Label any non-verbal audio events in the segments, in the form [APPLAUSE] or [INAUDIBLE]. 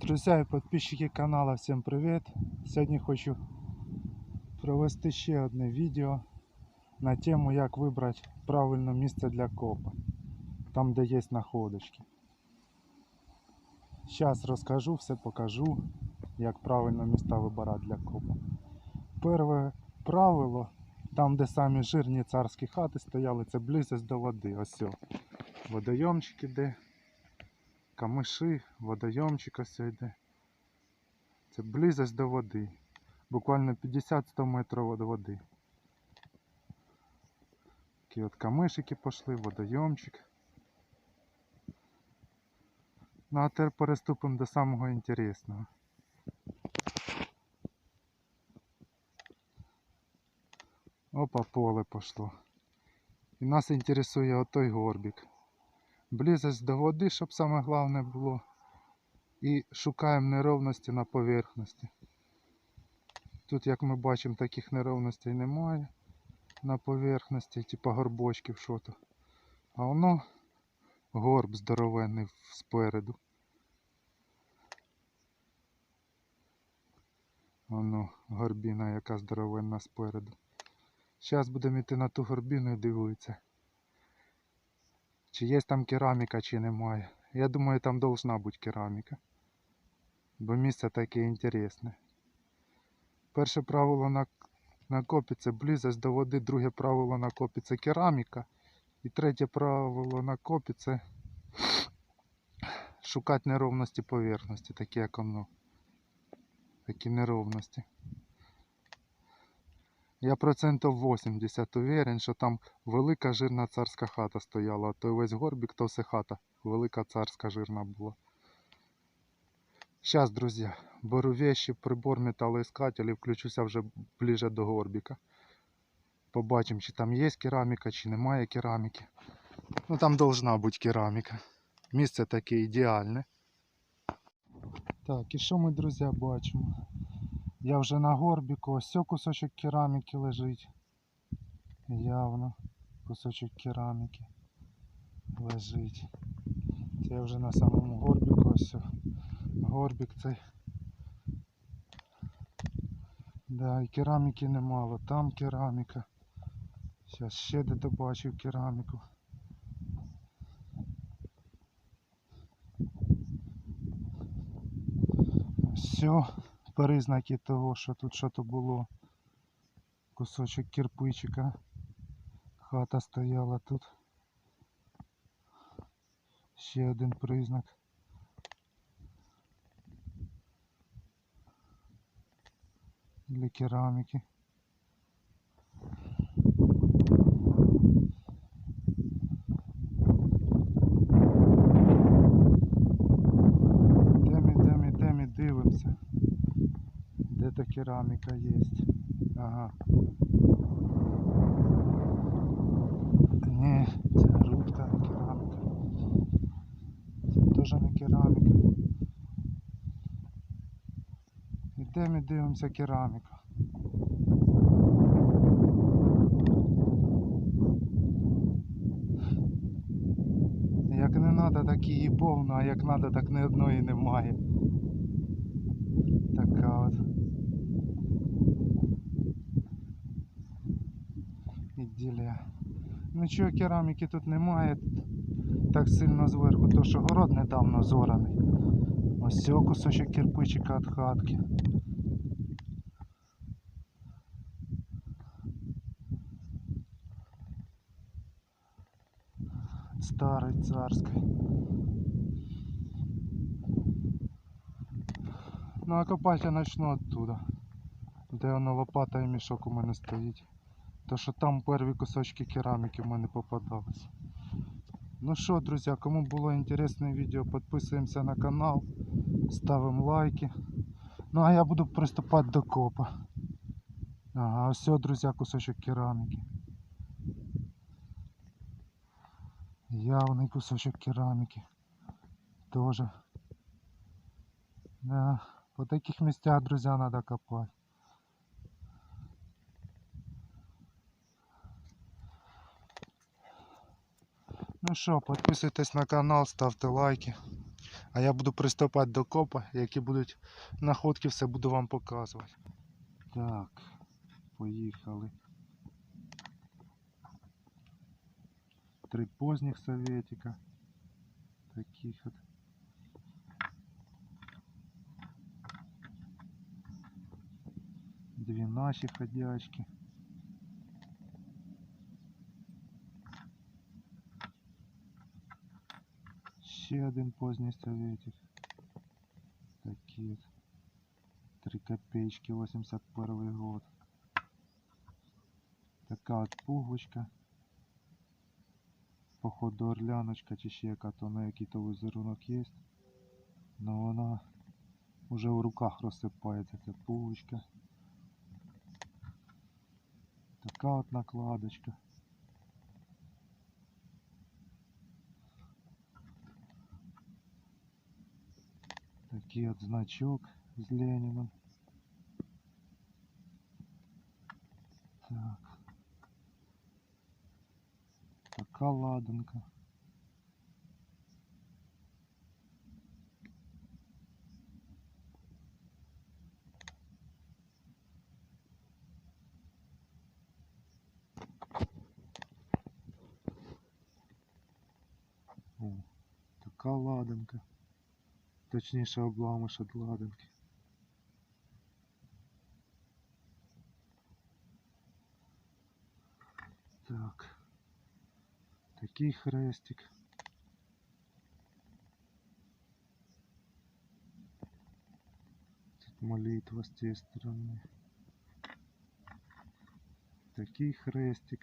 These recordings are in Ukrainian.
Друзья и подписчики канала, всем привет! Сьогодні хочу провести ще одне відео на тему, як вибрати правильне місце для копа, там де є находочки. Зараз розкажу, все покажу, як правильно міста вибирати для копа. Перше правило, там де самі жирні царські хати стояли, це близость до води. Ось. о. Водойомчик іде камиші, водойомчик ось йде. Це близость до води. Буквально 50-100 метрів від води. Такі от камишики пішли, водойомчик. Ну а тепер переступимо до самого інтересного. Опа, поле пошло. І нас інтересує отой горбик близость до води, щоб саме головне було. І шукаємо неровності на поверхності. Тут, як ми бачимо, таких неровностей немає на поверхності, типа горбочків що то. А воно горб здоровенний спереду. Воно горбіна, яка здоровенна спереду. Зараз будемо йти на ту горбіну і дивитися. Чи є там кераміка, чи немає. Я думаю, там должна бути кераміка. Бо місце таке інтересне. Перше правило на, на копі це близость до води, друге правило на копі це кераміка. І третє правило на копі це шукати неровності поверхності, такі як воно. Такі неровності. Я процентів 80 уверен, що там велика жирна царська хата стояла, то весь горбик, то все хата. Велика царська жирна була. Сейчас, друзі, беру вещи, прибор, металоискатель і включуся вже ближе до горбика. Побачимо, чи там є кераміка, чи немає кераміки. Ну там должна бути кераміка. Місце таке ідеальне. Так, і що ми, друзі, бачимо? Я вже на горбіку, ось кусочок кераміки лежить. Явно кусочок кераміки лежить. Це я вже на самому горбіку, ось горбік цей. Да, і кераміки немало, там кераміка. Зараз ще де добачив кераміку. Все признаки того, що тут щось було. Кусочок кирпичика. Хата стояла тут. Ще один признак. Для кераміки. Йдемо, йдемо, йдемо і дивимося. Де та кераміка є? Ага. Ні, це грудка, не кераміка. Це не кераміка. Йдемо і дивимося кераміку. Як не треба, так її повно, а як треба, так ні одної немає. Така от. Іділія. Нічого кераміки тут немає. Так сильно зверху, то що город недавно зораний. Ось цього кусочок кирпичика від хатки. Старий царський. Ну а копати я начну оттуда. Де воно лопата і мішок у мене стоїть. То що там перві кусочки кераміки в мене попадались. Ну що, друзі, кому було інтересне відео, підписуємося на канал, ставимо лайки. Ну а я буду приступати до копа. Ага, все, друзі, кусочок кераміки. Явний кусочок кераміки. Тоже. Да. По таких місцях, друзі, треба копати. Ну що, підписуйтесь на канал, ставте лайки. А я буду приступати до копа, які будуть находки, все буду вам показувати. Так, поїхали. Три поздніх советика. Таких от. Дві наші ходячки. Ще один поздній советик. Такі. Три копеечки, 81 год. Така от пуговичка. Походу орляночка чи ще яка то на який то візерунок є. Но вона вже в руках розсипається ця пуговичка. Така от накладочка. Такий от значок з Леніном. Так. Така ладанка. О, така ладанка. Точніше обламиш від ладанки. Так. Такий хрестик. Тут молитва з цієї сторони. Такий хрестик.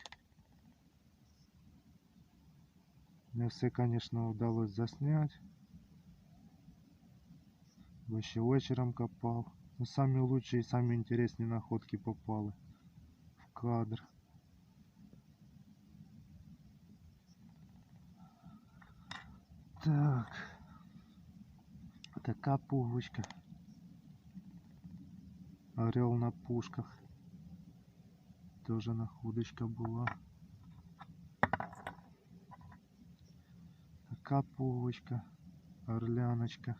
Не все, конечно, удалось заснять. Бо ще вечором копав. Но самі лучшие і самі інтересні находки попали в кадр. Так. Така пуговичка. Орел на пушках. Тоже находочка була. Така пуговичка. Орляночка.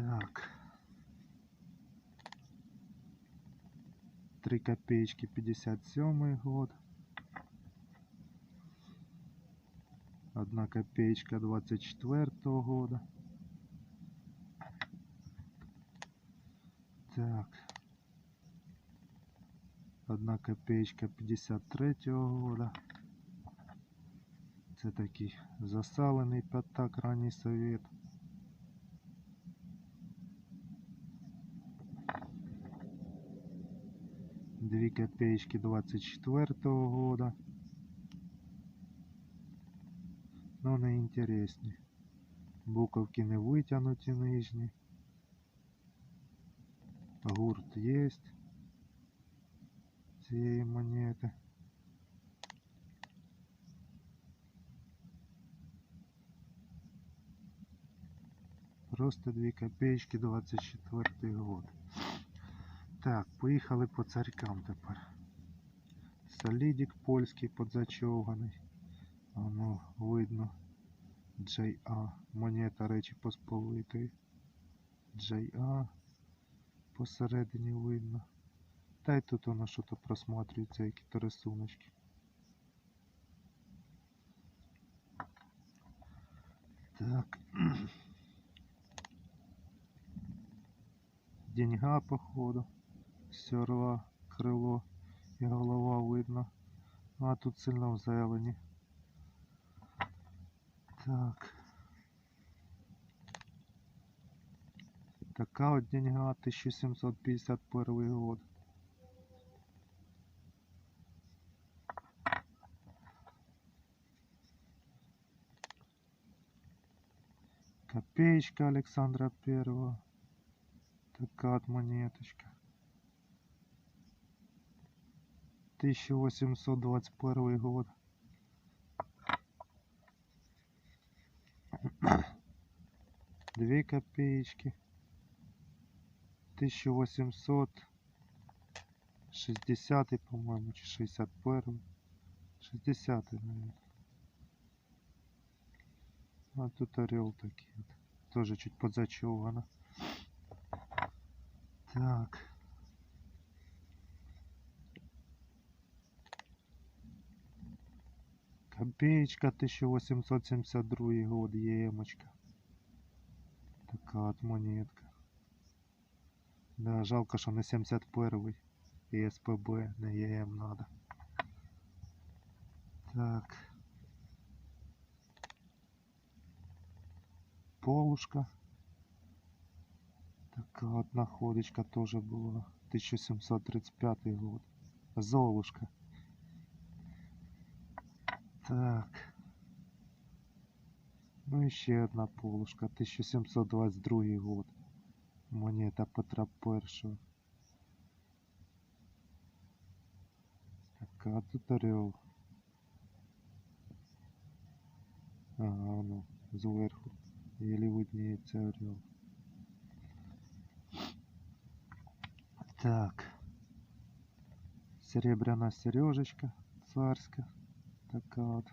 Так. Три копеечки 57 год. Одна копеечка 24 года. Так. Одна копеечка 53 года. Це такий засалений п'ятак ранній совет. Две копеечки 24 года. Но не интересні. Буковки не витягнуті нижні. Гурт є цієї монети. Просто 2 копеечки 24 год. Так, поїхали по царькам тепер. Солідік польський подзачований. Воно видно. JA. Монета Речі Посполитої. JA. Посередині видно. Та й тут воно що-то просматрюється, які-то рисуночки. Так. [CLEARS THROAT] Деньга, походу. З орла, крило і голова видно. Ну, А тут сильно в зелені. Так. Така от деньга 1751 год. Копеечка Александра Первого. Такая вот монеточка. 1821 год. Две копеечки. 1860, по-моему, чи 61. 60 наверное. А тут орел такий. от. Тоже чуть подзачевано. Так. Копеечка 1872 год, ємочка. Така от монетка. Да, жалко, що не 71 і СПБ, не ЄМ надо. Так. Полушка. Така от находочка тоже була. 1735 год. Золушка. Так. Ну і ще одна полушка. 1722 год. Монета Петра Першого. Так, а тут орел. Ага, ну, зверху. Еле видніється орел. Так. Серебряна сережечка царська. Така от.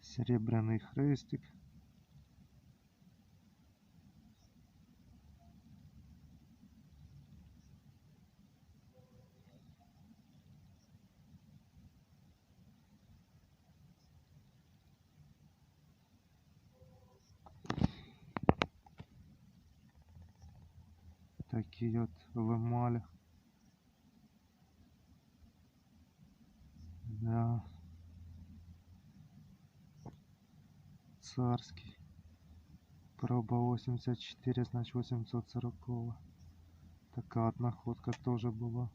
Серебряный хрестик. Такие вот в эмалях. Да. Царский. Проба 84, значит 840. Така от находка тоже була.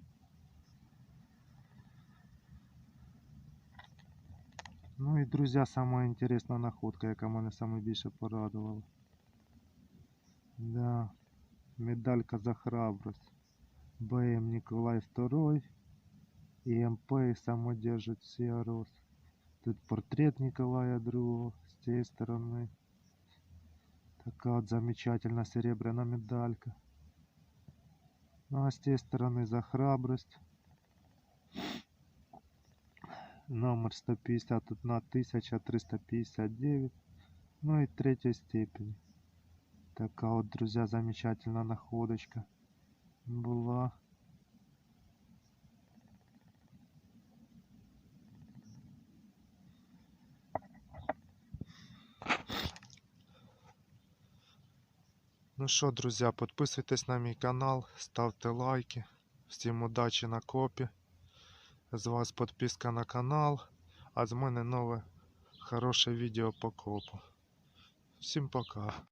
Ну і друзі, сама інтересна находка, яка мене саме більше порадувала. Да. Медалька за храбрость. БМ Николай II и МП и самодержит все рос. Тут портрет Николая II с tej стороны. Такая вот замечательная серебряная медалька. Ну а с tej стороны за храбрость. Номер 150 тут на 1359. Ну и третьей степени. Такая вот, друзья, замечательная находочка была. Ну що, друзі, підписуйтесь на мій канал, ставте лайки. Всім удачі на копі. З вас підписка на канал, а з мене нове хороше відео по копу. Всім пока.